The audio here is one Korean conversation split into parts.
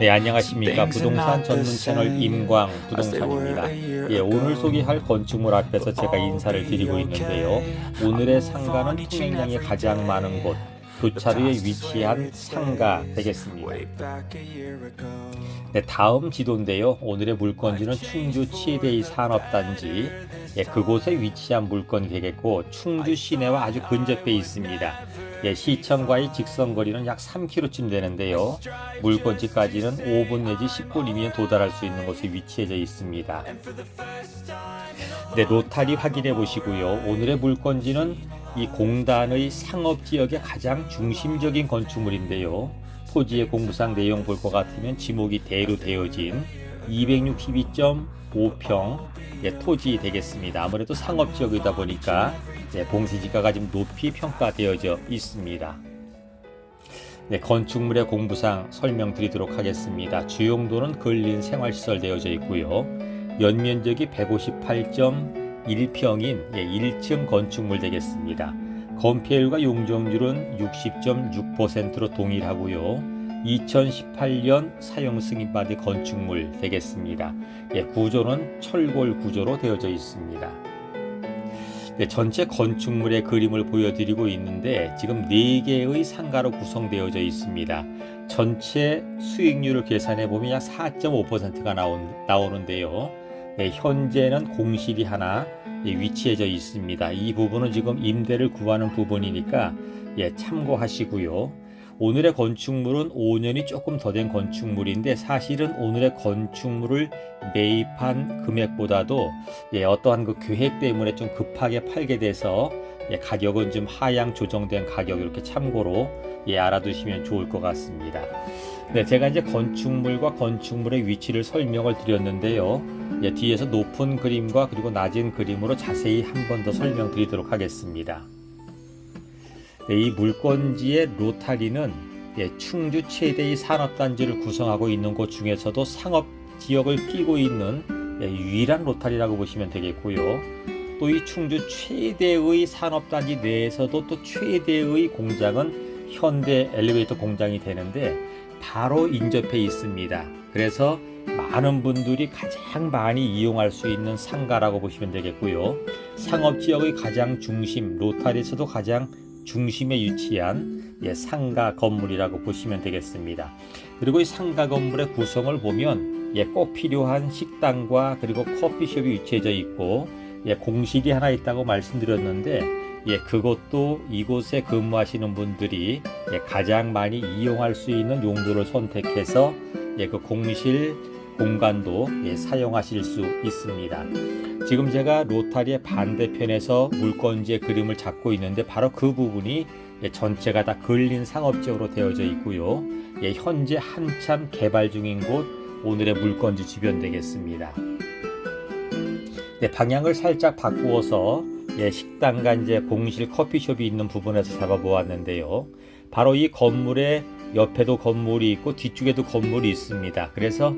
네, 안녕하십니까. 부동산 전문 채널 임광 부동산입니다. 예, 오늘 소개할 건축물 앞에서 제가 인사를 드리고 있는데요. 오늘의 상가는 통행량이 가장 많은 곳, 교차로에 위치한 상가 되겠습니다. 네, 다음 지도인데요. 오늘의 물건지는 충주 치대의 산업단지, 예, 그곳에 위치한 물건이 되겠고 충주 시내와 아주 근접해 있습니다. 예, 시청과의 직선 거리는 약 3km쯤 되는데요. 물건지까지는 5분 내지 10분이면 도달할 수 있는 곳에 위치해져 있습니다. 네, 로타리 확인해 보시고요. 오늘의 물건지는 이 공단의 상업 지역의 가장 중심적인 건축물인데요. 토지의 공부상 내용 볼 것 같으면 지목이 대로 되어진 262.5평 예, 토지 되겠습니다. 아무래도 상업 지역이다 보니까 예, 봉시지가가 좀 높이 평가되어져 있습니다. 네, 건축물의 공부상 설명드리도록 하겠습니다. 주용도는 근린 생활시설 되어져 있고요. 연면적이 158.1평인 예, 1층 건축물 되겠습니다. 건폐율과 용적률은 60.6%로 동일하고요. 2018년 사용 승인받은 건축물 되겠습니다. 예, 구조는 철골 구조로 되어져 있습니다. 네, 전체 건축물의 그림을 보여드리고 있는데 지금 4개의 상가로 구성되어져 있습니다. 전체 수익률을 계산해 보면 약 4.5%가 나온, 나오는데요. 네, 현재는 공실이 하나 예, 위치해져 있습니다. 이 부분은 지금 임대를 구하는 부분이니까 예, 참고하시고요. 오늘의 건축물은 5년이 조금 더 된 건축물인데 사실은 오늘의 건축물을 매입한 금액보다도 예, 어떠한 그 계획 때문에 좀 급하게 팔게 돼서 예, 가격은 좀 하향 조정된 가격 이렇게 참고로 예, 알아두시면 좋을 것 같습니다. 네, 제가 이제 건축물과 건축물의 위치를 설명을 드렸는데요. 예, 뒤에서 높은 그림과 그리고 낮은 그림으로 자세히 한 번 더 설명드리도록 하겠습니다. 네, 이 물건지의 로타리는 예, 충주 최대의 산업단지를 구성하고 있는 곳 중에서도 상업 지역을 끼고 있는 예, 유일한 로타리라고 보시면 되겠고요. 또 이 충주 최대의 산업단지 내에서도 또 최대의 공장은 현대 엘리베이터 공장이 되는데 바로 인접해 있습니다. 그래서 많은 분들이 가장 많이 이용할 수 있는 상가라고 보시면 되겠고요. 상업 지역의 가장 중심, 로타리에서도 가장 중심에 위치한 예, 상가 건물이라고 보시면 되겠습니다. 그리고 이 상가 건물의 구성을 보면 예, 꼭 필요한 식당과 그리고 커피숍이 위치해져 있고 예, 공실이 하나 있다고 말씀드렸는데 예, 그것도 이곳에 근무하시는 분들이 예, 가장 많이 이용할 수 있는 용도를 선택해서 예, 그 공실 공간도 예, 사용하실 수 있습니다. 지금 제가 로타리의 반대편에서 물건지의 그림을 잡고 있는데 바로 그 부분이 예, 전체가 다 근린 상업지역으로 되어져 있고요. 예, 현재 한참 개발 중인 곳 오늘의 물건지 주변 되겠습니다. 네, 방향을 살짝 바꾸어서 예, 식당과 이제 공실 커피숍이 있는 부분에서 잡아보았는데요. 바로 이 건물의 옆에도 건물이 있고 뒤쪽에도 건물이 있습니다. 그래서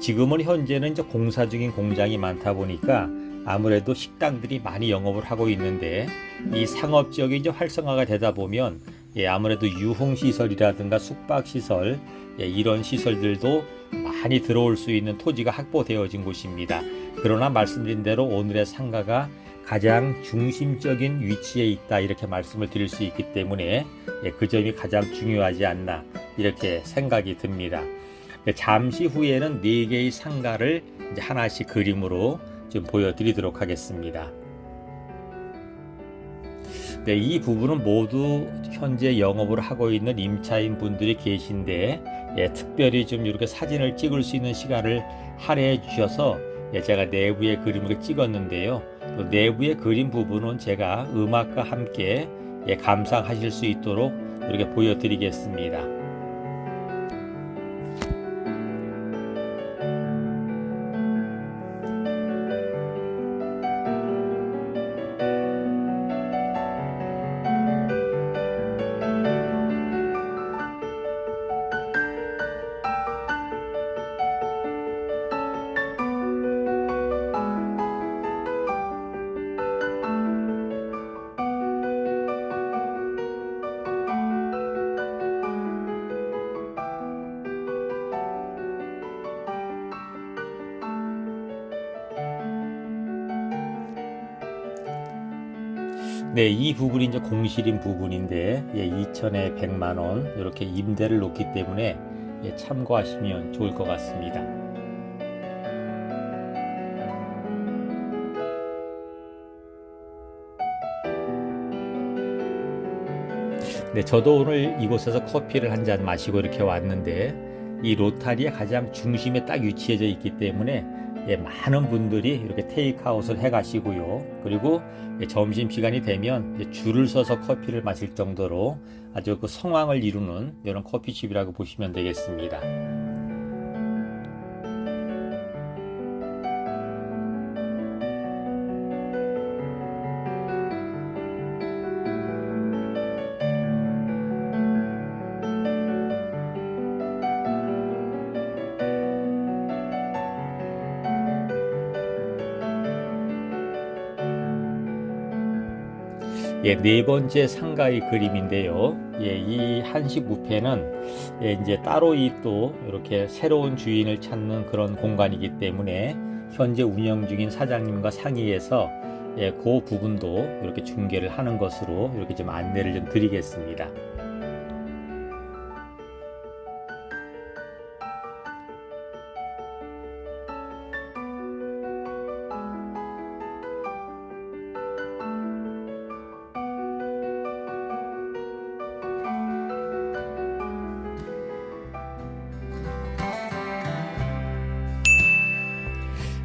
지금은 현재는 이제 공사 중인 공장이 많다 보니까 아무래도 식당들이 많이 영업을 하고 있는데 이 상업 지역이 이제 활성화가 되다 보면 예, 아무래도 유흥 시설이라든가 숙박 시설 예, 이런 시설들도 많이 들어올 수 있는 토지가 확보되어진 곳입니다. 그러나 말씀드린 대로 오늘의 상가가 가장 중심적인 위치에 있다 이렇게 말씀을 드릴 수 있기 때문에 예, 그 점이 가장 중요하지 않나 이렇게 생각이 듭니다. 네, 잠시 후에는 네 개의 상가를 하나씩 그림으로 좀 보여드리도록 하겠습니다. 네, 이 부분은 모두 현재 영업을 하고 있는 임차인 분들이 계신데 예, 특별히 좀 이렇게 사진을 찍을 수 있는 시간을 할애해 주셔서 예, 제가 내부의 그림을 찍었는데요. 또 내부의 그림 부분은 제가 음악과 함께 예, 감상하실 수 있도록 이렇게 보여드리겠습니다. 네, 이 부분이 이제 공실인 부분인데 예, 2천에 100만 원 이렇게 임대를 놓기 때문에 예, 참고하시면 좋을 것 같습니다. 네, 저도 오늘 이곳에서 커피를 한 잔 마시고 이렇게 왔는데 이 로타리의 가장 중심에 딱 위치해져 있기 때문에 예, 많은 분들이 이렇게 테이크아웃을 해 가시고요. 그리고 예, 점심 시간이 되면 이제 줄을 서서 커피를 마실 정도로 아주 그 성황을 이루는 이런 커피집이라고 보시면 되겠습니다. 예, 네 번째 상가의 그림인데요. 예, 이 한식 뷔페는 예, 이제 따로 이 또 이렇게 새로운 주인을 찾는 그런 공간이기 때문에 현재 운영 중인 사장님과 상의해서 예, 그 부분도 이렇게 중계를 하는 것으로 이렇게 좀 안내를 좀 드리겠습니다.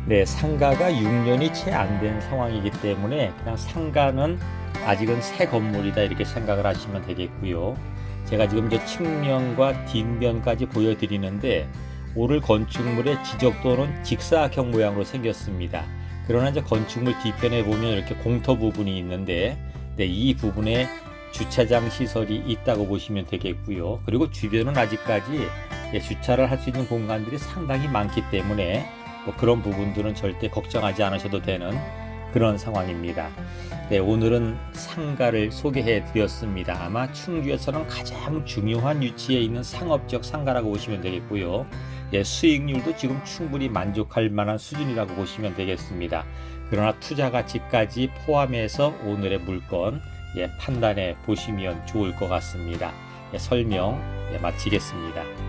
네, 상가가 6년이 채 안 된 상황이기 때문에 그냥 상가는 아직은 새 건물이다 이렇게 생각을 하시면 되겠고요. 제가 지금 저 측면과 뒷면까지 보여드리는데 오늘 건축물의 지적도는 직사각형 모양으로 생겼습니다. 그러나 이제 건축물 뒤편에 보면 이렇게 공터 부분이 있는데 네, 이 부분에 주차장 시설이 있다고 보시면 되겠고요. 그리고 주변은 아직까지 예, 주차를 할 수 있는 공간들이 상당히 많기 때문에 뭐 그런 부분들은 절대 걱정하지 않으셔도 되는 그런 상황입니다. 네, 오늘은 상가를 소개해 드렸습니다. 아마 충주에서는 가장 중요한 위치에 있는 상업적 상가라고 보시면 되겠고요. 예, 수익률도 지금 충분히 만족할 만한 수준이라고 보시면 되겠습니다. 그러나 투자 가치까지 포함해서 오늘의 물건 예, 판단해 보시면 좋을 것 같습니다. 예, 설명 예, 마치겠습니다.